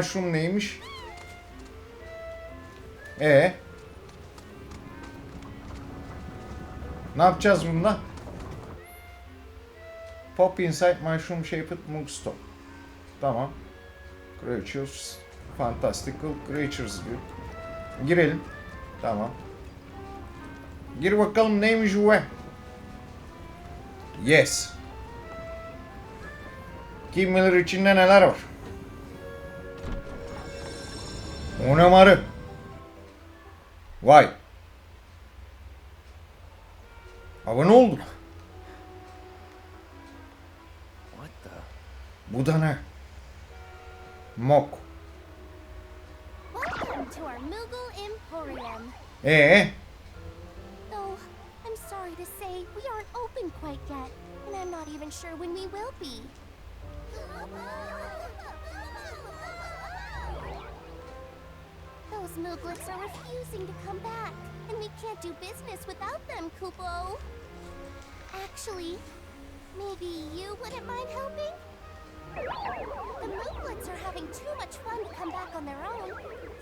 Mushroom neymiş? E Ne yapacağız bunda? Pop inside mushroom shaped mugstone. Tamam. Creatures. Fantastical creatures diyor. Girelim. Tamam. Gir bakalım neymiş bu? Yes. Kim bilir içinde neler var. O ne marı? Vay. Hava ne oldu? What the? Bu da ne? Mok. Ee, Though, I'm sorry to say, we aren't open quite yet, and I'm not even sure when we will be. Those Mooglets are refusing to come back, and we can't do business without them, Kupo. Actually, maybe you wouldn't mind helping? The Mooglets are having too much fun to come back on their own,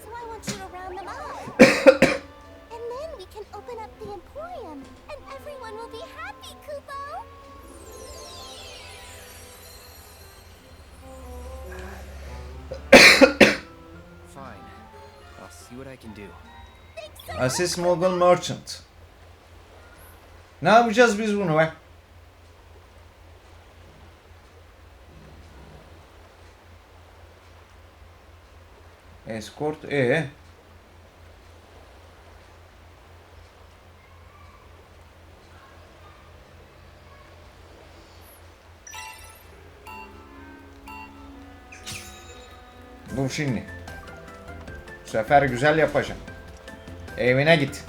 so I want you to round them up. and then we can open up the Emporium, and everyone will be happy, Kupo! Assist Mogul Merchant. Ne yapacağız biz bunu be? Escort e Dur şimdi. Bu sefer güzel yapacağım. Evine git.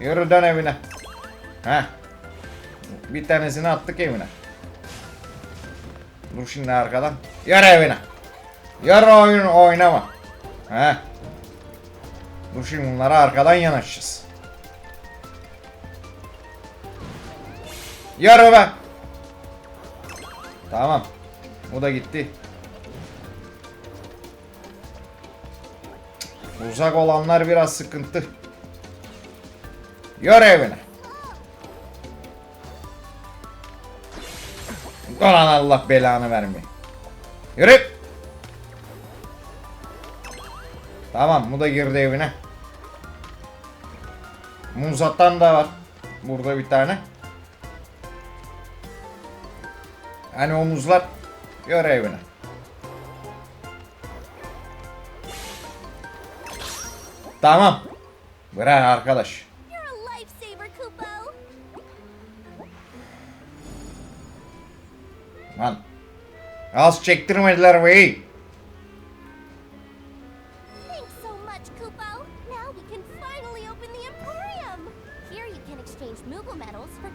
Yürü dön evine. Ha. Bir tanesini attık evine. Dur şimdi arkadan. Yürü evine. Yürü oyun oynama. Ha. Dur şimdi bunlara arkadan yanaşacağız. Yürü be. Tamam. Bu da gitti. Uzak olanlar biraz sıkıntı. Yürü evine. Ulan Allah belanı vermeyin. Yürü. Tamam bu da girdi evine. Muzattan da var. Burada bir tane. Hani o muzlar. Yürü evine.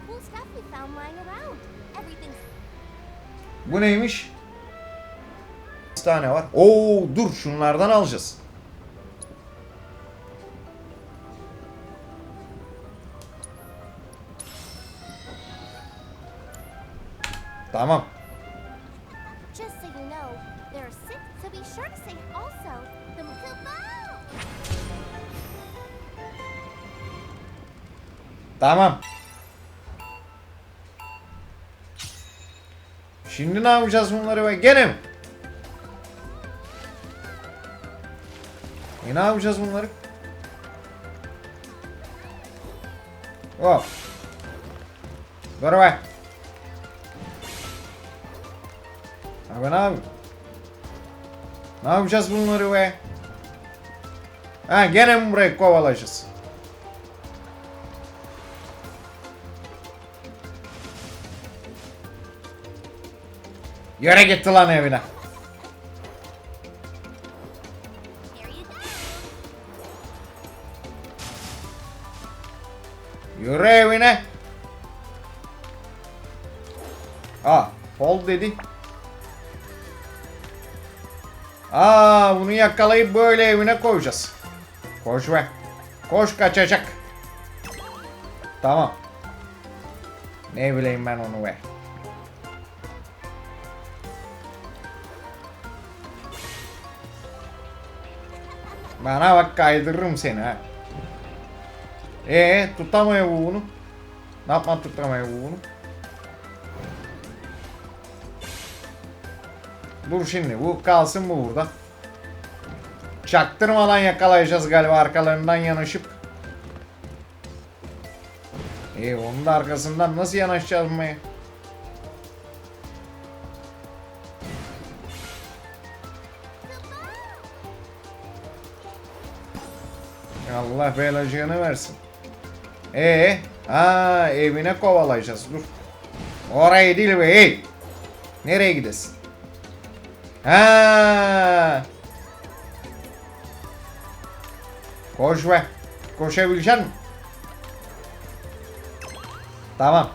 Cool stuff we found lying around. Everything's Bu neymiş? Bir tane var. Oo dur şunlardan alacağız. Kupo! Tamam. Şimdi ne yapacağız bunları be? Gene mi? E ne yapacağız bunları? Hop. Dur be. Abi ne yapayım? Ne yapacağız bunları be? Ha gene mi burayı kovalayacağız? Yere gitti lan evine. Yürü evine. Aa, hold dedi. Aa, bunu yakalayıp böyle evine koyacağız. Koş be. Koş kaçacak. Tamam. Ne bileyim ben onu be. Bana bak kaydırırım seni ha. Ee tutamıyor bu bunu. Ne yapma tutamıyor bu bunu. Dur şimdi bu kalsın bu burada. Çaktırmadan yakalayacağız galiba arkalarından yanaşıp. Ee onun da arkasından nasıl yanaşacağız mı? Allah belacığını versin. Ee, ha evine kovalayacağız. Dur. Oraya değil be. Hey. Nereye gidesin? Ha. Koş be. Koşabilecek misin? Tamam.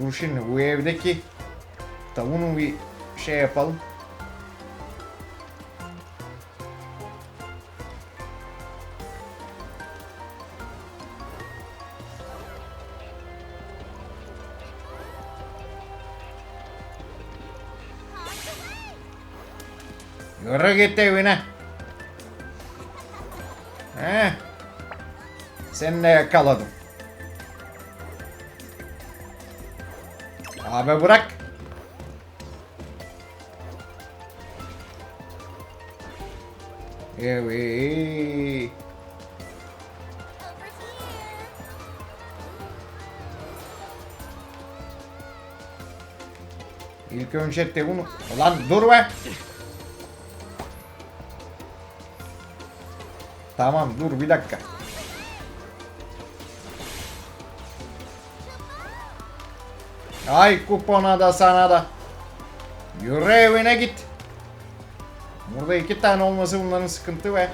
Dur şimdi bu evdeki tavuğunu bir şey yapalım. Yürü git evine. Heh. Seni de. Evet. İlk önce de bunu... Ulan dur be! Tamam dur bir dakika. Ay kupona da sana da. Yürü evine git. Burada iki tane olması bunların sıkıntı be.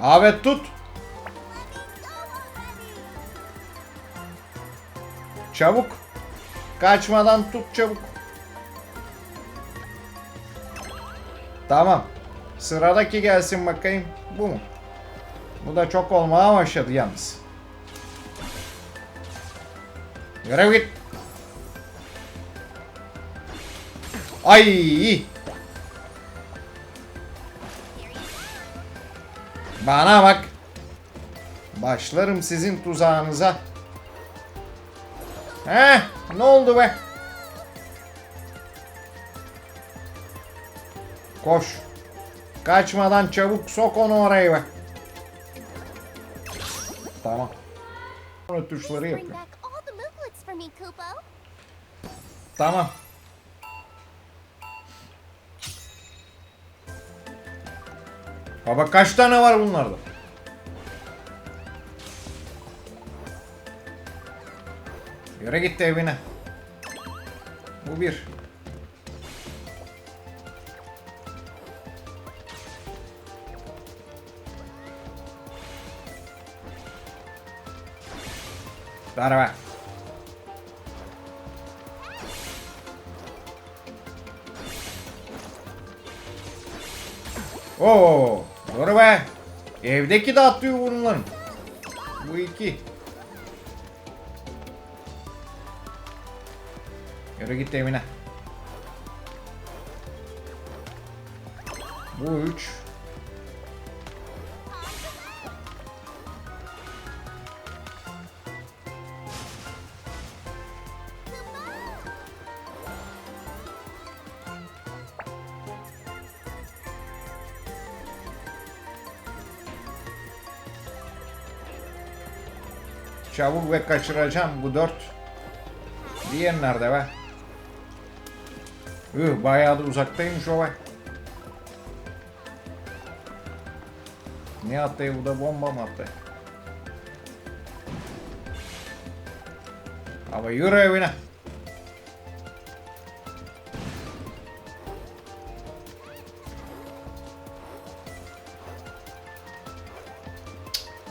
Abi tut. Çabuk. Kaçmadan tut çabuk. Tamam. Sıradaki gelsin bakayım. Bu mu? Bu da çok olmaya başladı yalnız. Görev git. Ay. Bana bak. Başlarım sizin tuzağınıza. Heh, ne oldu be? Koş. Kaçmadan çabuk sok onu oraya be. Tamam. Sonra tuşları yapıyor. Tamam. Baba kaç tane var bunlarda? Yürü gitti evine. Bu bir. Ver be. Oo, doğru be. Evdeki de atlıyor bunların. Bu iki. Yürü git evine. Bu üç. Çabuk ve kaçıracağım bu dört. Diğer nerede be? Üh bayağı da uzaktaymış o be. Ne attı bu da bomba mı attı? Ama yürü evine.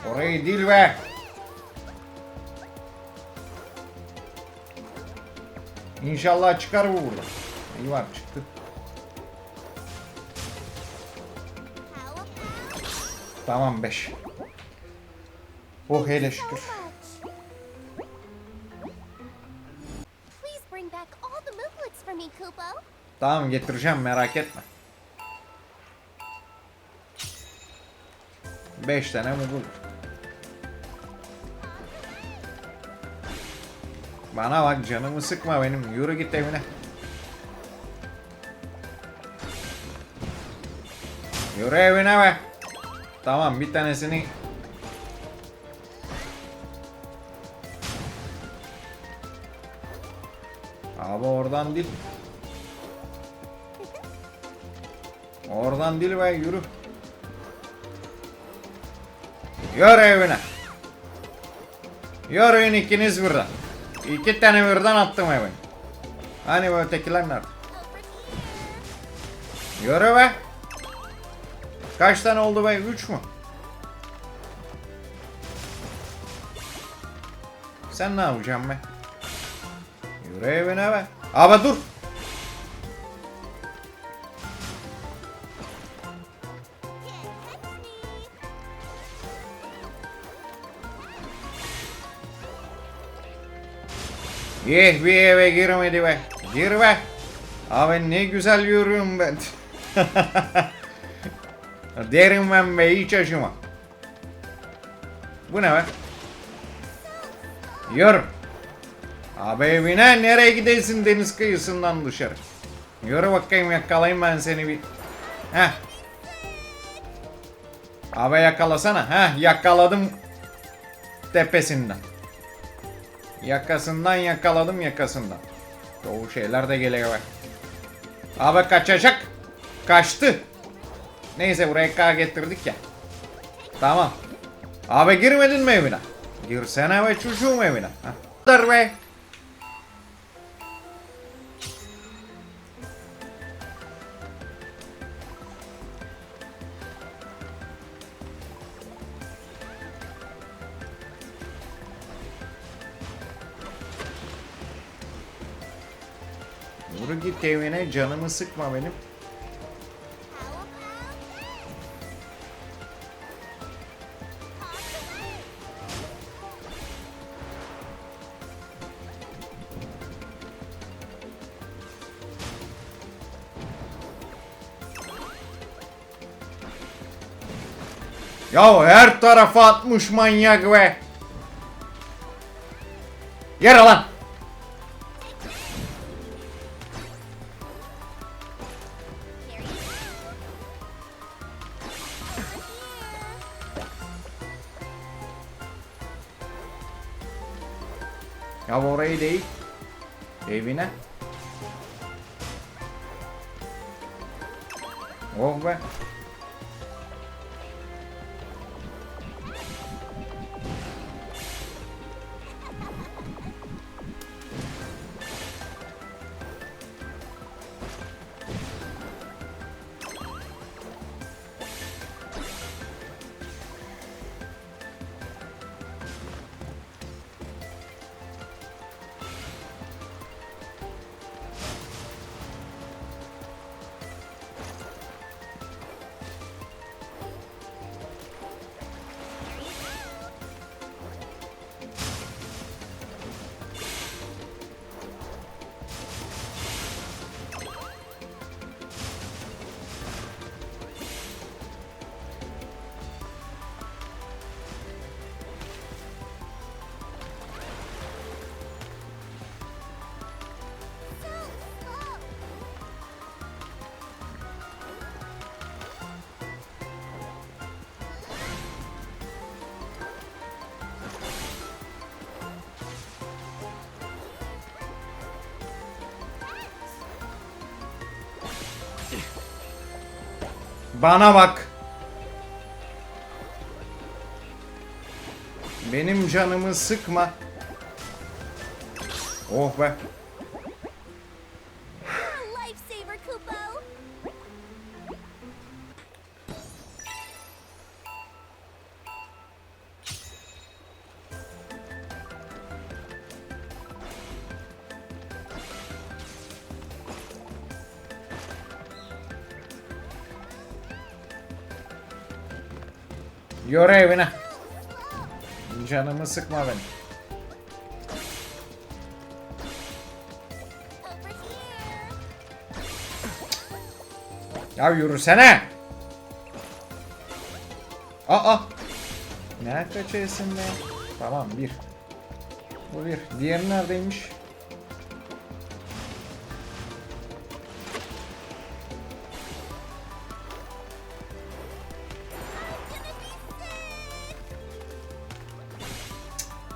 Orayı değil be. İnşallah çıkar bu burada. İyi var çıktı. Tamam 5. Oh hele şükür. Tamam getireceğim merak etme. 5 tane mugul. Bana bak canımı sıkma benim. Yürü git evine. Yürü evine be. Tamam bir tanesini Abi oradan değil. Oradan değil be yürü. Yürü evine. Yürüyün ikiniz birden. İki tane birden attım evine. Hani bu ötekiler nerede? Yürü be. Kaç tane oldu be? Üç mü? Sen ne yapacaksın be? Yürü evine be. Abi dur. Yeh bir eve girmedi be. Gir be. Abi ne güzel yürüyorum ben. Derim ben be hiç acıma. Bu ne be? Yürü. Abi evine nereye gidesin deniz kıyısından dışarı. Yürü bakayım yakalayayım ben seni bir. Heh. Abi yakalasana. Heh yakaladım tepesinden. Yakasından yakaladım yakasından. O şeyler de geliyor. Abi kaçacak. Kaçtı. Neyse buraya K getirdik ya. Tamam. Abi girmedin mi evine? Girsene be çocuğum evine. Hah. Dur be. Yürü git evine canımı sıkma benim. Ya her tarafa atmış manyak be. Yere lan. Ya orayı değil. Evine. Oh be. Bana bak. Benim canımı sıkma. Oh be. Yore evine. Canımı sıkma benim. Ya yürüsene. Aa. Nerede kaçıyorsun be? Tamam bir. Bu bir. Diğeri neredeymiş?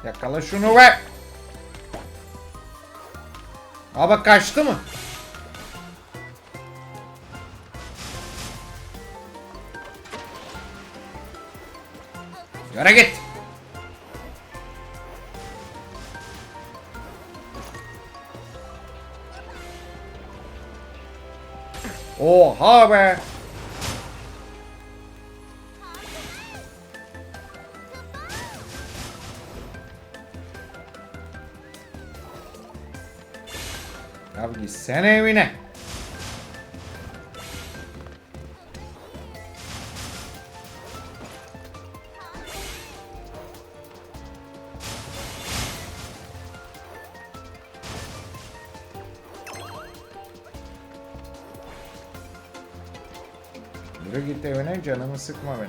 Yakala şunu be. Aa kaçtı mı? Yere git. Gitsene evine. Yürü git evine canımı sıkma beni.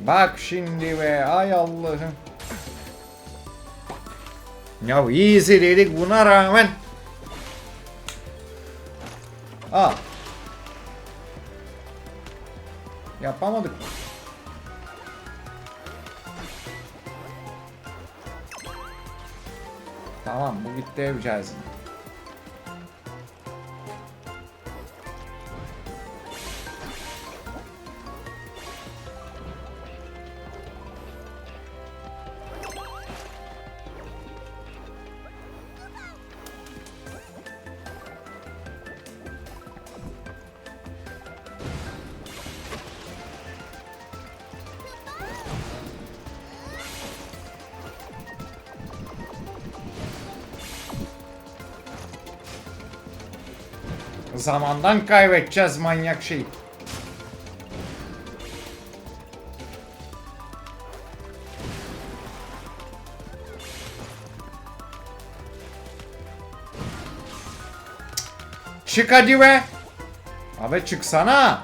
Bak şimdi be ay Allah'ım. Ya easy dedik buna rağmen. Al. Yapamadık. Tamam bu gitti ev. Zamandan kaybedeceğiz manyak şey. Çık hadi be. Abi çıksana.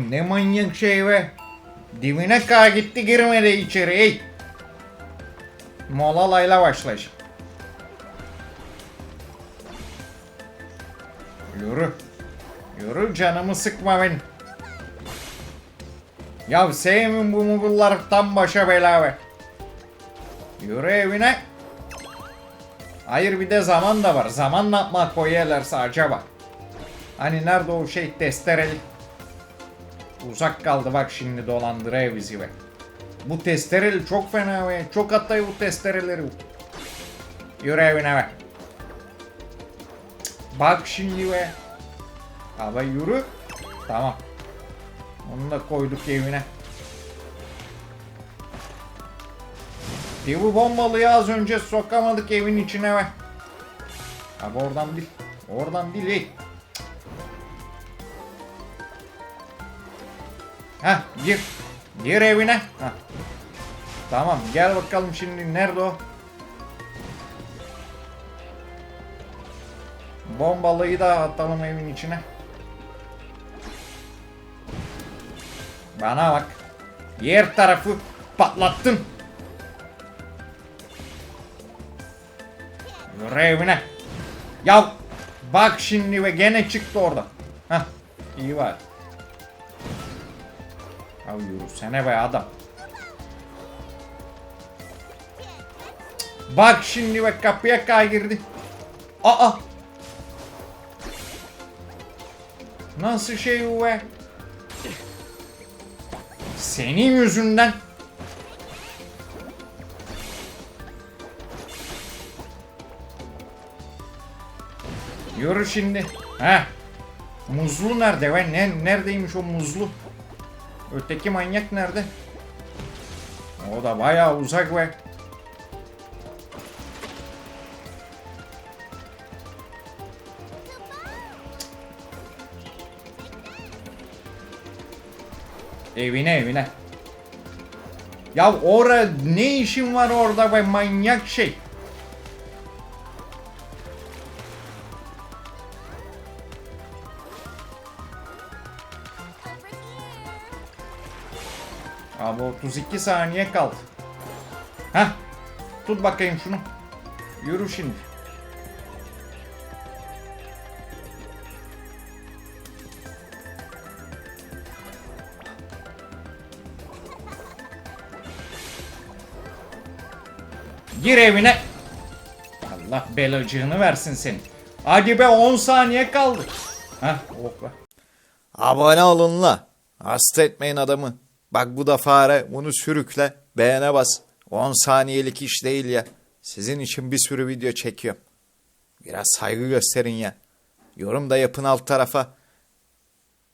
Ya ne manyak şey be. Dibine kadar gitti girmedi içeri. Ey. Molalayla başlaş. Yürü. Yürü canımı sıkma beni. Ya sevmin bu mugullar tam başa bela be. Yürü evine. Hayır bir de zaman da var. Zaman ne yapmak koyarlarsa acaba. Hani nerede o şey testereli? Uzak kaldı bak şimdi dolandırıyor bizi be. Bu testereli çok fena be. Çok atlayı bu testereleri. Yürü evine be. Bak şimdi be. Abi yürü. Tamam. Onu da koyduk evine. Bu bombalıyı az önce sokamadık evin içine be. Abi oradan değil. Oradan değil. Ey. Heh gir. Gir evine. Heh. Tamam gel bakalım şimdi nerede o? Bombalıyı da atalım evin içine. Bana bak. Yer tarafı patlattın. Yürü evine. Ya bak şimdi ve gene çıktı orada. Heh iyi var. Ya yürüsene be adam. Bak şimdi bak kapıya kaygırdı. Aa! Nasıl şey bu be? Senin yüzünden. Yürü şimdi. Heh. Muzlu nerede be? Ne, neredeymiş o muzlu? Öteki manyak nerede? O da bayağı uzak be. Evine evine. Ya ora ne işin var orada be manyak şey. Abi 32 saniye kaldı. Heh. Tut bakayım şunu. Yürü şimdi. Gir evine. Allah belacığını versin senin. Hadi be 10 saniye kaldı. Heh oh be. Abone olun la. Hasta etmeyin adamı. Bak bu da fare. Bunu sürükle. Beğene bas. 10 saniyelik iş değil ya. Sizin için bir sürü video çekiyorum. Biraz saygı gösterin ya. Yorum da yapın alt tarafa.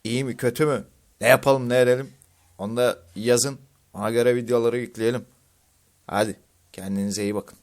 İyi mi kötü mü? Ne yapalım ne edelim? Onu da yazın. Ona göre videoları yükleyelim. Hadi kendinize iyi bakın.